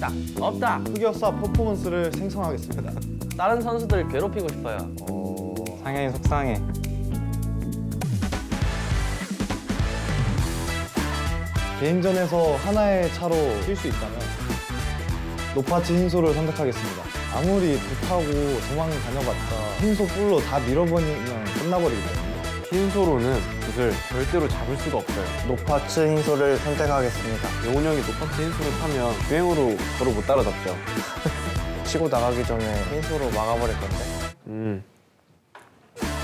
있다. 없다. 흑역사 퍼포먼스를 생성하겠습니다. 다른 선수들 괴롭히고 싶어요. 어... 상현이 속상해. 개인전에서 하나의 차로 뛸 수 있다면 노파치 흰소를 선택하겠습니다. 아무리 불타고 도망 다녀봤자 흰소 뿔로 다 밀어버리면 끝나버리기 때문에 흰소로는 붓을 절대로 잡을 수가 없어요. 노파츠 흰소를 선택하겠습니다. 영훈 형이 노파트 흰소를 타면 주행으로 저를 못 따라잡죠. 치고 나가기 전에 흰소로 막아버릴 건데. 음.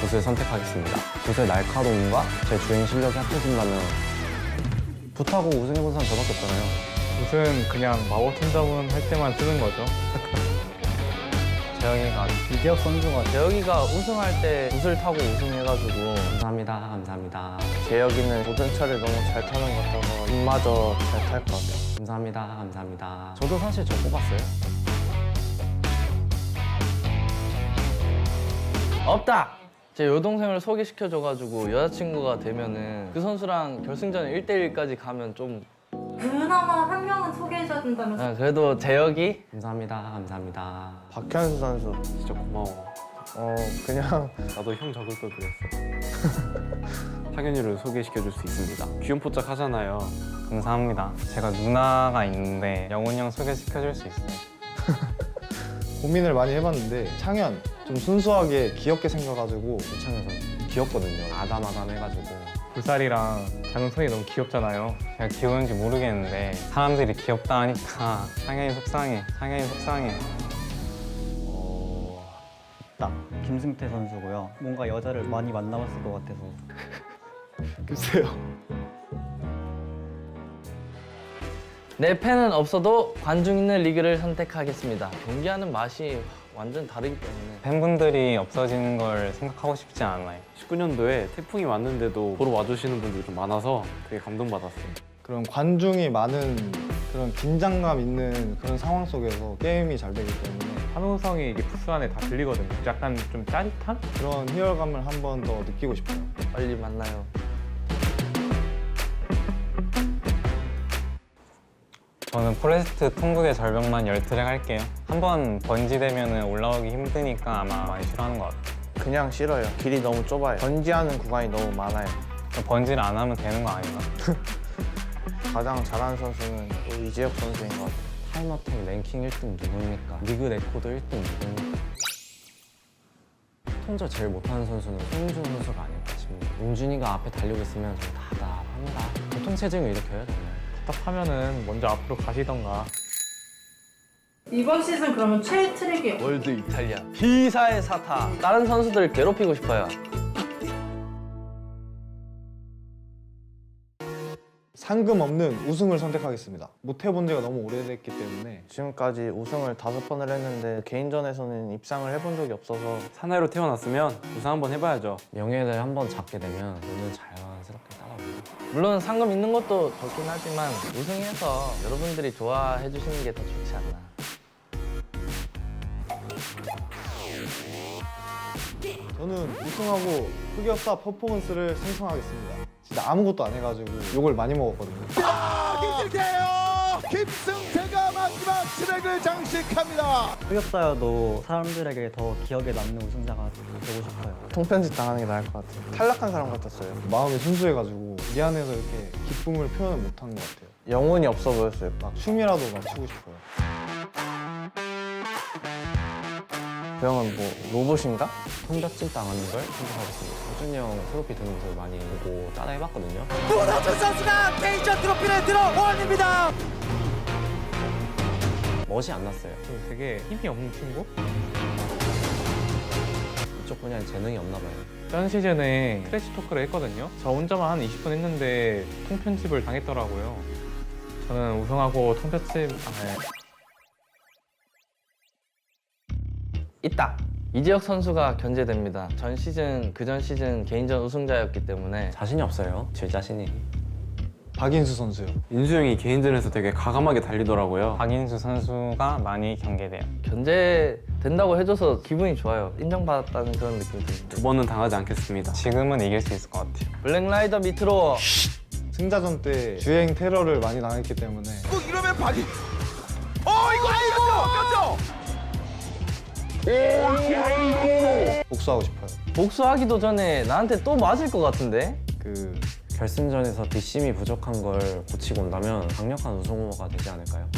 붓을 선택하겠습니다. 붓의 날카로움과 제 주행 실력이 합쳐진다면 붓하고 우승해본 사람 저밖에 없잖아요. 붓은 그냥 마법 천자문 할 때만 쓰는 거죠. 재영이가 이기혁 선수가 재혁이가 우승할 때 붓을 타고 우승해가지고 감사합니다, 감사합니다, 재혁이는 모든 차를 너무 잘 타는 것 같아서 입마저 잘 탈 것 같아요. 감사합니다, 감사합니다. 저도 사실 저 뽑았어요. 없다. 제 여동생을 소개시켜줘가지고 여자친구가 되면은 그 선수랑 결승전 1대1까지 가면 좀 그나마 한 명은 소개해줘야 된다면서 아, 그래도 재혁이 감사합니다, 감사합니다. 박현수 선수. 진짜 고마워. 어, 그냥 나도 형 적을 걸 그랬어. 상현이를 소개시켜줄 수 있습니다. 귀염뽀짝 하잖아요. 감사합니다. 제가 누나가 있는데 영훈이 형 소개시켜줄 수 있어요. 고민을 많이 해봤는데 창현 좀 순수하게 귀엽게 생겨가지고 이창현 선수 귀엽거든요. 아담아담해가지고 불살이랑 장성이 너무 귀엽잖아요. 제가 귀여운지 모르겠는데 사람들이 귀엽다 하니까 상현이 속상해, 상현이 속상해. 딱 김승태 선수고요. 뭔가 여자를 많이 만나봤을 것 같아서 글쎄요. 내 팬은 없어도 관중 있는 리그를 선택하겠습니다. 경기하는 맛이 완전 다르기 때문에 팬분들이 없어지는 걸 생각하고 싶지 않아요. 19년도에 태풍이 왔는데도 보러 와주시는 분들이 좀 많아서 되게 감동받았어요. 그런 관중이 많은 그런 긴장감 있는 그런 상황 속에서 게임이 잘 되기 때문에 한우성이 이게 부스 안에 다 들리거든요. 약간 좀 짜릿한? 그런 희열감을 한 번 더 느끼고 싶어요. 빨리 만나요. 저는 포레스트 통곡의 절벽만 열 트랙 할게요. 한번 번지 되면 올라오기 힘드니까 아마 많이 싫어하는 것 같아요. 그냥 싫어요. 길이 너무 좁아요. 번지하는 구간이 너무 많아요. 번지를 안 하면 되는 거 아닌가? 가장 잘하는 선수는 또 이재혁 선수인 것 같아요. 타임어택 랭킹 1등 누굽니까? 리그 레코드 1등 누굽니까? 혼자 제일 못하는 선수는 송준 선수가 아닐까 싶네요. 용준이가 앞에 달리고 있으면 좀 답답합니다. 교통체증을 일으켜요 정말. 답답하면은 먼저 앞으로 가시던가. 이번 시즌 그러면 최애 트랙이 월드 이탈리아 비사의 사타. 다른 선수들 괴롭히고 싶어요. 상금 없는 우승을 선택하겠습니다. 못 해본 지가 너무 오래됐기 때문에 지금까지 우승을 다섯 번을 했는데 개인전에서는 입상을 해본 적이 없어서 사나이로 태어났으면 우승 한번 해봐야죠. 명예를 한번 잡게 되면 눈은 자연스럽게 따라옵니다. 물론 상금 있는 것도 좋긴 하지만 우승해서 여러분들이 좋아해 주시는 게 더 좋지 않나. 저는 우승하고 흑역사 퍼포먼스를 생성하겠습니다. 진짜 아무것도 안 해가지고 욕을 많이 먹었거든요. 김승태요! 김승태가 마지막 트랙을 장식합니다. 흑역사여도 사람들에게 더 기억에 남는 우승자가 되고 싶어요. 통편집 당하는 게 나을 것 같아요. 탈락한 사람 같았어요. 마음이 순수해가지고 미안해서 이렇게 기쁨을 표현을 못한 것 같아요. 영혼이 없어 보였어요. 막 춤이라도 막 추고 싶어요. 그 형은 뭐 로봇인가? 손잡짐 당하는 걸 선택하겠습니다. 호준이 형 트로피 드는 모습을 많이 보고 따라해봤거든요. 문호준 선수가 개인전 트로피를 들어올립니다. 멋이 안 났어요. 좀 되게 힘이 없는 친구? 이쪽 분야에 재능이 없나 봐요. 전 시즌에 트래시 토크를 했거든요. 저 혼자만 한 20분 했는데 통편집을 당했더라고요. 저는 우승하고 통편집 아, 네. 있다. 이재혁 선수가 견제됩니다. 전 시즌 그전 시즌 개인전 우승자였기 때문에 자신이 없어요. 제 자신이. 박인수 선수요. 인수 형이 개인전에서 되게 과감하게 달리더라고요. 박인수 선수가 많이 경계돼요. 견제된다고 해줘서 기분이 좋아요. 인정받았다는 그런 느낌이 듭니다. 두 번은 당하지 않겠습니다. 지금은 이길 수 있을 것 같아요. 블랙라이더 밑으로 승자전 때 주행 테러를 많이 당했기 때문에 꼭 이러면 박이. 어 복수하고 싶어요. 복수하기도 전에 나한테 또 맞을 것 같은데? 그 결승전에서 뒷심이 부족한 걸 고치고 온다면 강력한 우승 후보가 되지 않을까요?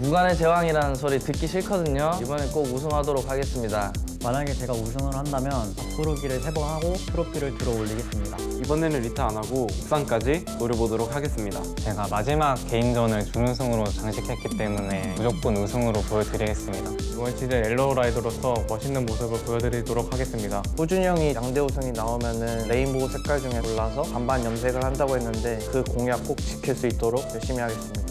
무관의 제왕이라는 소리 듣기 싫거든요. 이번엔 꼭 우승하도록 하겠습니다. 만약에 제가 우승을 한다면 앞구르기를 세 번 하고 트로피를 들어 올리겠습니다. 이번에는 리타 안 하고 우상까지 노려보도록 하겠습니다. 제가 마지막 개인전을 준우승으로 장식했기 때문에 무조건 우승으로 보여드리겠습니다. 이번 시즌 엘로우 라이더로서 멋있는 모습을 보여드리도록 하겠습니다. 호준이 형이 양대 우승이 나오면은 레인보우 색깔 중에 골라서 반반 염색을 한다고 했는데 그 공약 꼭 지킬 수 있도록 열심히 하겠습니다.